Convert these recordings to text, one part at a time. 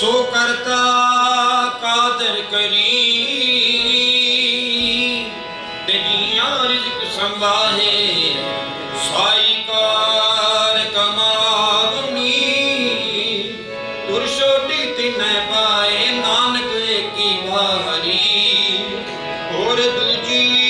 ਸੋ ਕਰਤਾ ਕਾਦਰ ਕਰੀ। ਤੇਰੀਆਂ ਰਿਜ਼ਕ ਸੰਭਾਹੇ, ਸਾਈ ਕਾਰ ਕਮਾਵਨੀ ਤੁਰ ਛੋਟੀ ਤਿਨੈ ਪਾਏ, ਨਾਨਕ ਏਕੀ ਵਾਹਰੀ ਹੋਰ ਦੂਜੀ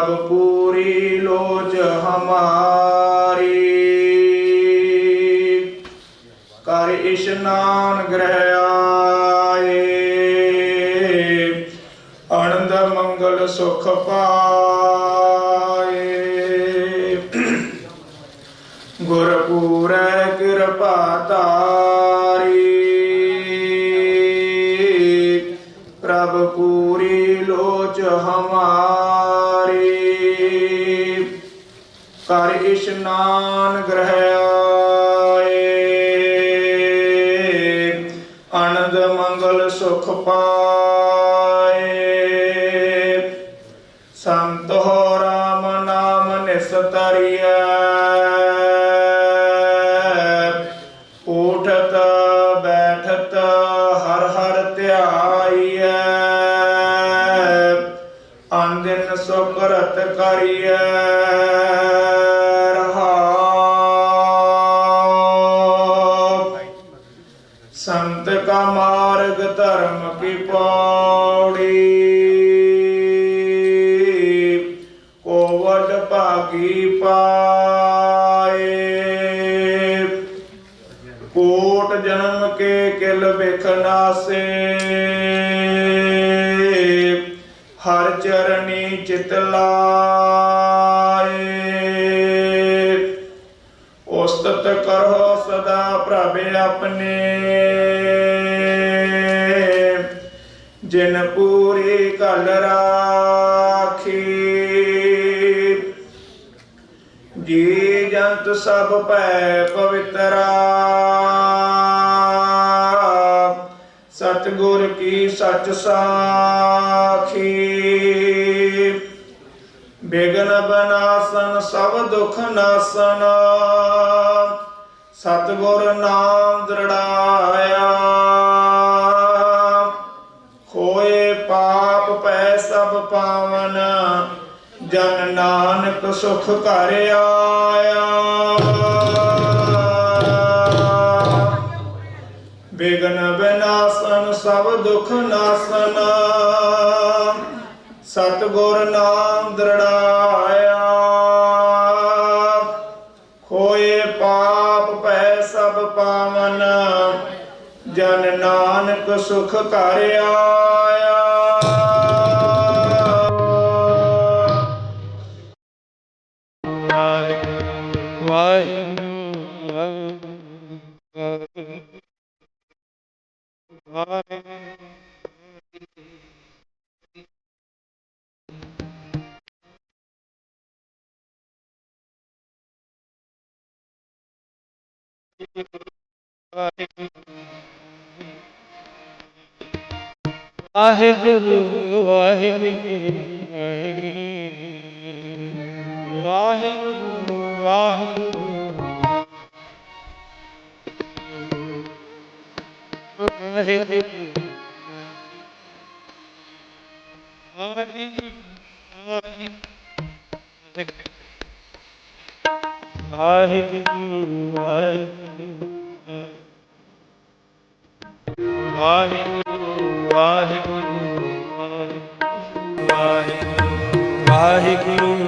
सब पूरी लोज हमारी कर स्नान ग्रह आए आनंद मंगल सुख पाए गुरपुर कृपा तारी प्रभ पूरी लोच हमारी ਕਰ ਇਸ਼ਨਾਨ ਗ੍ਰਹਿ ਆਏ ਆਨੰਦ, ਮੰਗਲ, ਸੁਖ ਪਾਏ। ਸੰਤ ਹੋ ਰਾਮ ਨਾਮ ਨਿਸਤਰੀਐ ਉਠਤ ਬੈਠਤ, ਹਰ ਹਰ ਧਿਆਈਐ। ਅੰਦਿਨ ਸੁਕਰਤ ਕਰੀਐ। ਕਿਲ ਨਾਸੇ ਹਰ ਚਰਣੀ ਚਿਤ ਲਾਏ। ਉਸਤਤ ਕਰੋ ਸਦਾ ਪ੍ਰਭ ਆਪਣੇ। ਜਿਨ ਪੂਰੀ ਕਲ ਰਾਖੀ। ਜੀ ਜੰਤ ਸਭ ਭੈ ਪਵਿੱਤਰਾ। ਸਤਿਗੁਰ ਕੀ ਸਚ ਸਾਖੀ। ਬਿਗਨ ਬਨਾਸਨ, ਸਭ ਦੁਖ ਨਾਸਨ। ਸਤਿਗੁਰ ਨਾਮ ਦ੍ਰਿੜਾਇਆ। ਖੋਏ ਪਾਪ ਪੈ ਸਭ ਪਾਵਨ, ਜਨ ਨਾਨਕ ਸੁਖ ਘਰ ਆਇਆ। ਬਿਗਨ ਸਭ ਦੁਖ ਨਾਸਨ। ਸਤਿਗੁਰ ਨਾਮ ਦ੍ਰਿੜਾਇਆ। ਖੋਏ ਪਾਪ ਪੈ ਸਭ ਪਾਵਨ। ਜਨ ਨਾਨਕ ਸੁਖ ਘਰ ਆਇਆ। ਵਾਹਿਗੁਰੂ ਵਾਹਿਗੁਰੂ। ਵਾਹਿਗੁਰੂ ਵਾਹਿਗੁਰੂ ਵਾਹਿਗੁਰੂ ਵਾਹਿਗੁਰੂ ਵਾਹਿਗੁਰੂ ਵਾਹਿਗੁਰੂ ਵਾਹਿਗੁਰੂ ਵਾਹਿਗੁਰੂ